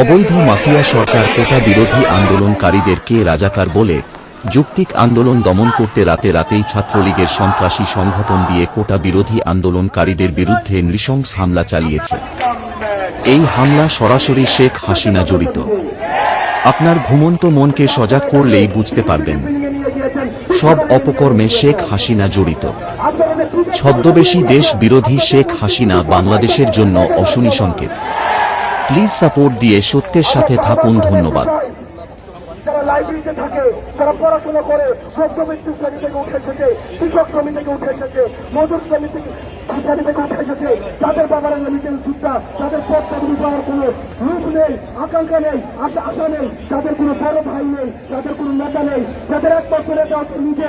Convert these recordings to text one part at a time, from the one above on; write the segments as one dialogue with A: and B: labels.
A: অবৈধ মাফিয়া সরকার কোটা বিরোধী আন্দোলনকারীদেরকে রাজাকার বলে যুক্তিক আন্দোলন দমন করতে রাতে রাতেই ছাত্রলীগের সন্ত্রাসী সংগঠন দিয়ে কোটা বিরোধী আন্দোলনকারীদের বিরুদ্ধে নৃশংস হামলা চালিয়েছে। এই হামলা সরাসরি শেখ হাসিনা জড়িত। আপনার ঘুমন্ত মনকে সজাগ করলেই বুঝতে পারবেন। সব অপকর্মে শেখ হাসিনা জড়িত। ছদ্মবেশী দেশ বিরোধী শেখ হাসিনা বাংলাদেশের জন্য অশনি সংকেত। প্লিজ সাপোর্ট দিয়ে সত্যের সাথে থাকুন, ধন্যবাদ।
B: আকাঙ্ক্ষা নেই, আশা আশা নেই, তাদের কোনো ভাই নেই, তাদের কোনো নেই নিজে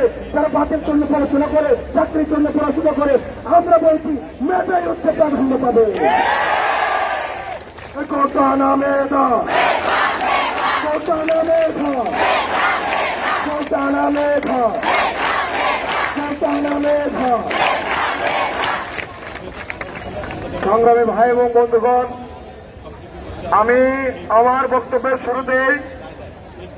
B: বাতের জন্য পড়াশোনা করে, চাকরির জন্য পড়াশোনা করে। আমরা বলছি মেধাই হচ্ছে প্রাধান্য পাবে Sultana Megha! Sultana Megha! সংগ্রামী ভাই এবং বন্ধুগণ, আমি আমার বক্তব্যের শুরুতেই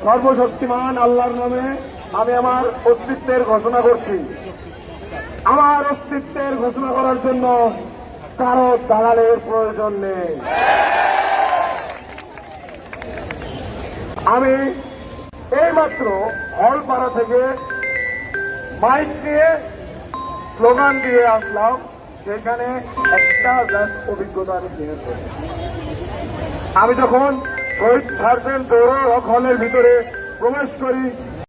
B: সর্বশক্তিমান আল্লাহর নামে আমি আমার অস্তিত্বের ঘোষণা করছি আমার অস্তিত্বের ঘোষণা করার জন্য কারও দালালের প্রয়োজন নেই আমি এইমাত্র হলপাড়া থেকে মাইক নিয়ে স্লোগান দিয়ে আসলাম সেখানে একটা জাস্ট অভিজ্ঞতা আমি শেয়ার আমি যখন শহীদ সার্জেন্ট দৌড় হলের ভিতরে প্রবেশ করি